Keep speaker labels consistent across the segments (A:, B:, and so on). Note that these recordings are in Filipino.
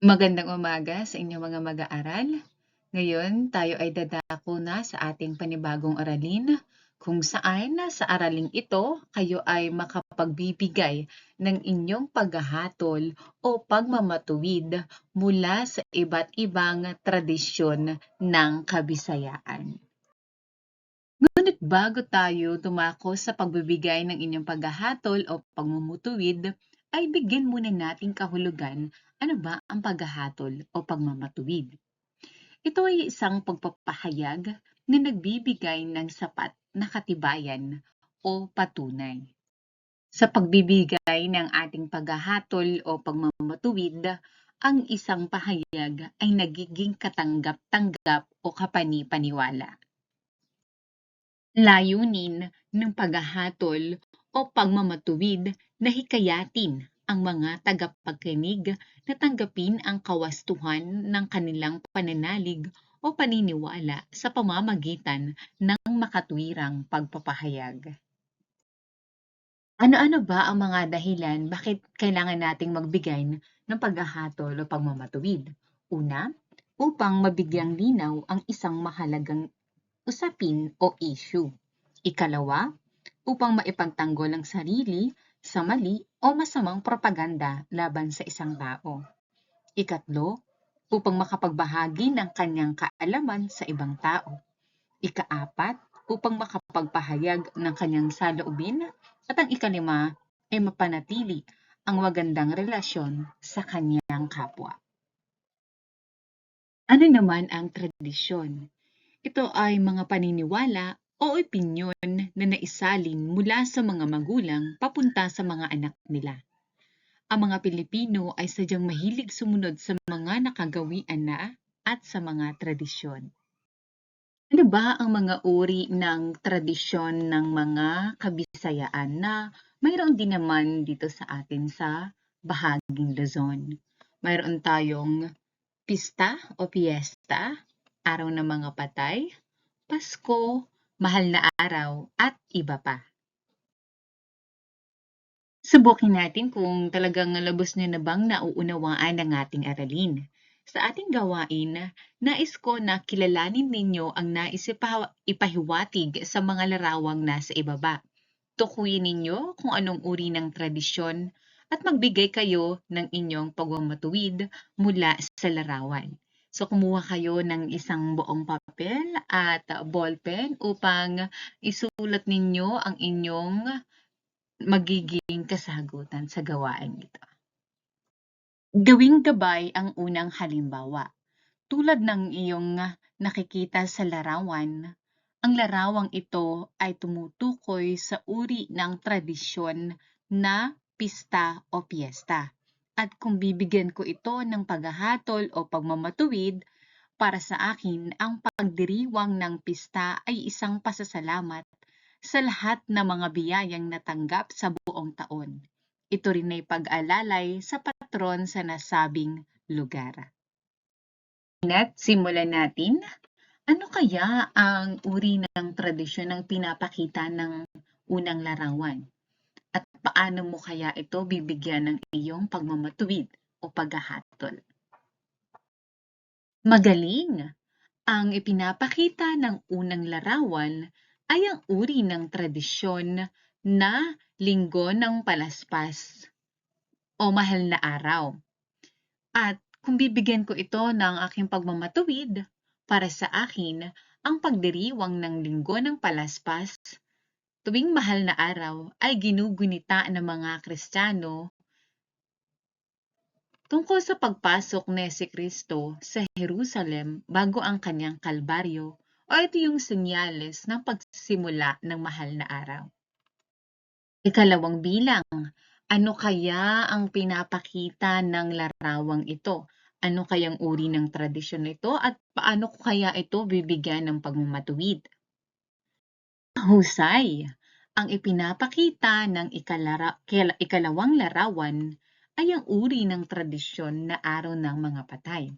A: Magandang umaga sa inyong mga mag-aaral. Ngayon, tayo ay dadako na sa ating panibagong aralin kung saan sa araling ito kayo ay makapagbibigay ng inyong paghahatol o pagmamatuwid mula sa iba't ibang tradisyon ng kabisayaan. Ngunit bago tayo tumako sa pagbibigay ng inyong paghahatol o pagmumutuwid, ay bigyan muna nating kahulugan ano ba ang paghahatol o pagmamatuwid. Ito ay isang pagpapahayag na nagbibigay ng sapat na katibayan o patunay. Sa pagbibigay ng ating paghahatol o pagmamatuwid, ang isang pahayag ay nagiging katanggap-tanggap o kapani-paniwala. Layunin ng paghahatol o pagmamatuwid na hikayatin ang mga tagapagkinig na tanggapin ang kawastuhan ng kanilang pananalig o paniniwala sa pamamagitan ng makatwirang pagpapahayag. Ano-ano ba ang mga dahilan bakit kailangan nating magbigay ng paghahatol o pagmamatuwid? Una, upang mabigyang linaw ang isang mahalagang usapin o issue. Ikalawa, upang maipagtanggol ang sarili sa mali o masamang propaganda laban sa isang tao. Ikatlo, upang makapagbahagi ng kanyang kaalaman sa ibang tao. Ikaapat, upang makapagpahayag ng kanyang saloobin. At ang ikalima ay mapanatili ang magandang relasyon sa kanyang kapwa. Ano naman ang tradisyon? Ito ay mga paniniwala o opinyon na naisalin mula sa mga magulang papunta sa mga anak nila. Ang mga Pilipino ay sadyang mahilig sumunod sa mga nakagawian na at sa mga tradisyon. Ano ba ang mga uri ng tradisyon ng mga kabisayaan na mayroon din naman dito sa atin sa bahaging Luzon? Mayroon tayong pista o fiesta, araw ng mga patay, Pasko, mahal na araw, at iba pa. Subukin natin kung talagang labos nyo na bang nauunawaan ang ating aralin. Sa ating gawain, nais ko na kilalanin ninyo ang nais ipahiwatig sa mga larawang nasa ibaba. Tukuyin ninyo kung anong uri ng tradisyon at magbigay kayo ng inyong pagmamatuwid mula sa larawan. So kumuha kayo ng isang buong papel at ballpen upang isulat ninyo ang inyong magiging kasagutan sa gawain ito. Gawing gabay ang unang halimbawa. Tulad ng iyong nakikita sa larawan, ang larawang ito ay tumutukoy sa uri ng tradisyon na pista o piyesta. At kung bibigyan ko ito ng paghahatol o pagmamatuwid, para sa akin, ang pagdiriwang ng pista ay isang pasasalamat sa lahat ng mga biyayang natanggap sa buong taon. Ito rin ay pag-alalay sa patron sa nasabing lugar. At simulan natin. Ano kaya ang uri ng tradisyon ng pinapakita ng unang larawan? At paano mo kaya ito bibigyan ng iyong pagmamatuwid o paghahatol? Magaling! Ang ipinapakita ng unang larawan ay ang uri ng tradisyon na linggo ng palaspas o mahal na araw. At kung bibigyan ko ito ng aking pagmamatuwid, para sa akin, ang pagdiriwang ng linggo ng palaspas tuwing mahal na araw ay ginugunita ng mga Kristiyano tungkol sa pagpasok ni si Kristo sa Jerusalem bago ang kanyang kalbaryo o ito yung senyales ng pagsisimula ng mahal na araw. Ikalawang bilang, ano kaya ang pinapakita ng larawang ito? Ano kayang uri ng tradisyon nito at paano kaya ito bibigyan ng pagmamatuwid? Husay. Ang ipinapakita ng ikalara, ikalawang larawan ay ang uri ng tradisyon na araw ng mga patay.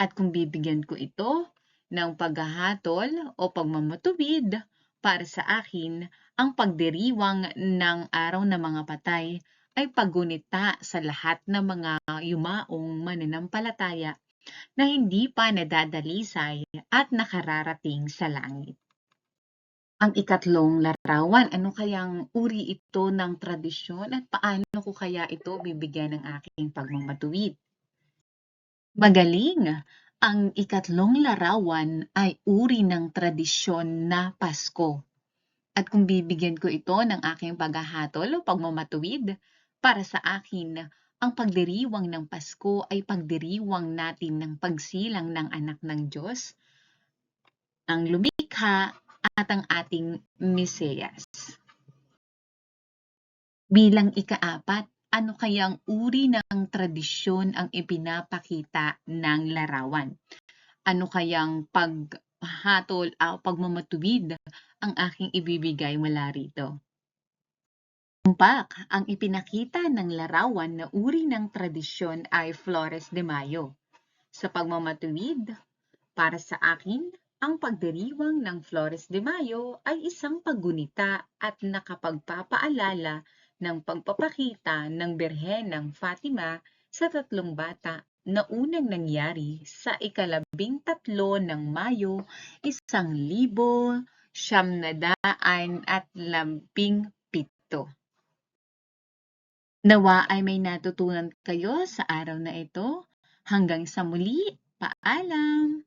A: At kung bibigyan ko ito ng paghahatol o pagmamatuwid, para sa akin, ang pagdiriwang ng araw ng mga patay ay paggunita sa lahat ng mga yumaong mananampalataya na hindi pa nadadalisay at nakararating sa langit. Ang ikatlong larawan, ano kayang uri ito ng tradisyon at paano ko kaya ito bibigyan ng aking pagmamatuwid? Magaling! Ang ikatlong larawan ay uri ng tradisyon na Pasko. At kung bibigyan ko ito ng aking paghahatol o pagmamatuwid, para sa akin, ang pagdiriwang ng Pasko ay pagdiriwang natin ng pagsilang ng anak ng Diyos, ang lumikha at ang ating Mesiyas. Bilang ikaapat, ano kayang uri ng tradisyon ang ipinapakita ng larawan? Ano kayang paghatol o pagmamatuwid ang aking ibibigay mula rito? Tumpak, ang ipinakita ng larawan na uri ng tradisyon ay Flores de Mayo. Sa pagmamatuwid, para sa akin, ang pagdiriwang ng Flores de Mayo ay isang paggunita at nakapagpapaalala ng pagpapakita ng Birhen ng Fatima sa tatlong bata na unang nangyari sa ikalabing tatlo ng Mayo, isang libo, siyam na daan at labing pito. Nawa ay may natutunan kayo sa araw na ito. Hanggang sa muli, paalam!